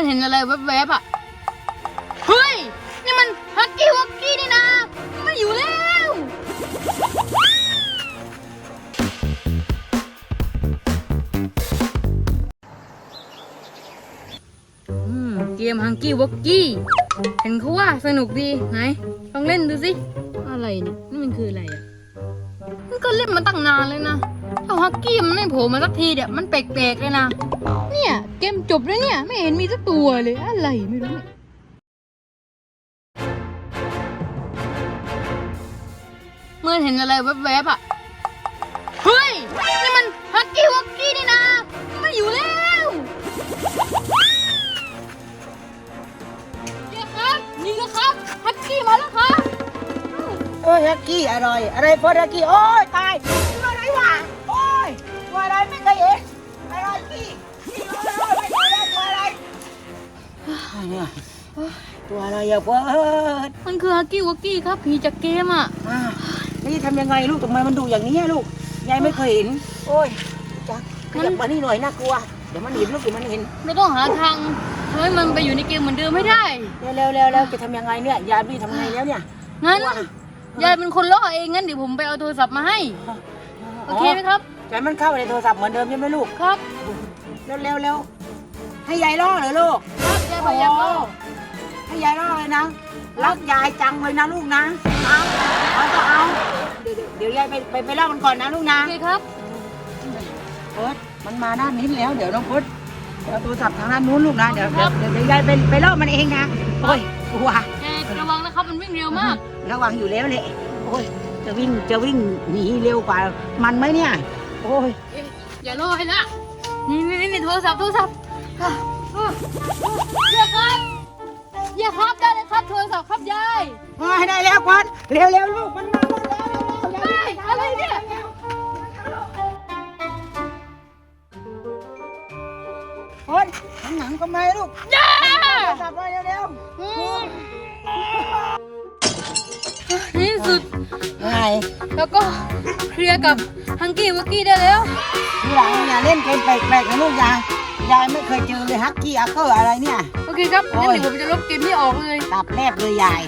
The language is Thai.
อนเห็นอะไรแวบๆอะ เฮ้ย นี่มันฮักกี้วักกี้นี่นะไม่อยู่แล้ว อืม เกมฮังกี้วักกี้ เห็นเขาว่าสนุกดีไหนลองเล่นดูสิ อะไรเนี่ยนี่มันคืออะไรอะ มันก็เล่นมาตั้งนานเลยนะ ถ้าฮักกี้มันไม่โผล่มาสักทีเนี่ยมันแปลกๆเลยนะ เนี่ยเกมจบแล้วเนี่ย ไม่เห็นมีสักตัวเลยอะไรไม่รู้เนี่ยเมื่อเห็นอะไรแวบๆอะ เฮ้ย นี่มันฮักกี้วักกี้นี่นะไม่อยู่แล้วเดี๋ยวครับนี่ก็ครับฮักกี้มาแล้วครับ โอ้ยฮักกี้อร่อย อะไรพอฮักกี้ โอ้ยตายตัวอะไรวะ เนี่ยตัวอะไรอะเพิร์ดมันคือฮักกี้วักกี้ครับผีจากเกมอะอ่านี่ทำยังไงลูกทำไมมันดูอย่างนี้อะลูกยายไม่เคยเห็น โอ้ยจักขยับมานี่หน่อยน่ากลัวเดี๋ยวมันเห็นลูกเดี๋ยวมันเห็นเราต้องหาทางทำให้มันไปอยู่ในเกมเหมือนเดิมไม่ได้เร็วเร็วเร็วเร็วจะทำยังไงเนี่ยยายพี่ทำไงแล้วเนี่ยงั้นกลัวยายเป็นคนล่อเองงั้นเดี๋ยวผมไปเอาโทรศัพท์มาให้โอเคไหมครับยายมันเข้าไปในโทรศัพท์เหมือนเดิมใช่ไหมลูกครับเร็วเร็วเร็วให้ยายล่อเหรอลูกครับยาย พยายามล่อให้ยายรอดเลยนะ รักยายจังเลยนะลูกนะ เอาเอาก็เอา เดี๋ยวเดี๋ยวยายไปไปไปเล่ามันก่อนนะลูกนะโอเคครับเพิร์ดมันมาด้านนี้แล้ว เดี๋ยวน้องพุทธเอาโทรศัพท์ทางด้านนู้นลูกนะ เดี๋ยวเดี๋ยวเดี๋ยวยายไปไปเล่ามันเองนะโอ้ยกลัวยาระวังนะครับมันวิ่งเร็วมากระวังอยู่แล้วเลยโอ้ย จะวิ่งจะวิ่งหนีเร็วกว่ามันไหมเนี่ย โอ้ย อย่าล่อให้ละนี่นี่นี่โทรศัพท์โทรศัพท์อะอะอย่ ยมาให้ได้แล้วควันเร็วเร็วลูกมันมาแล้วเร็วเร็วเร็วไม่อะไรเนี่ยเฮ้ยหันหนังทำไมลูกย่าโทรศัพท์ไปเร็วเร็วอืมในที่สุดไงแล้วก็เคลียร์กับฮังกี้วักกี้ได้แล้ว ทีหลังอย่าเล่นเกมแปลกๆนะลูกยา ยยายไม่เคยเจอเลยฮักกี้อาเกอร์อะไรเนี่ย โอเคครับงั้นโอ้ยเดี๋ยวผมจะลบเกมนี้ออกเลย ตับแนบเลยยาย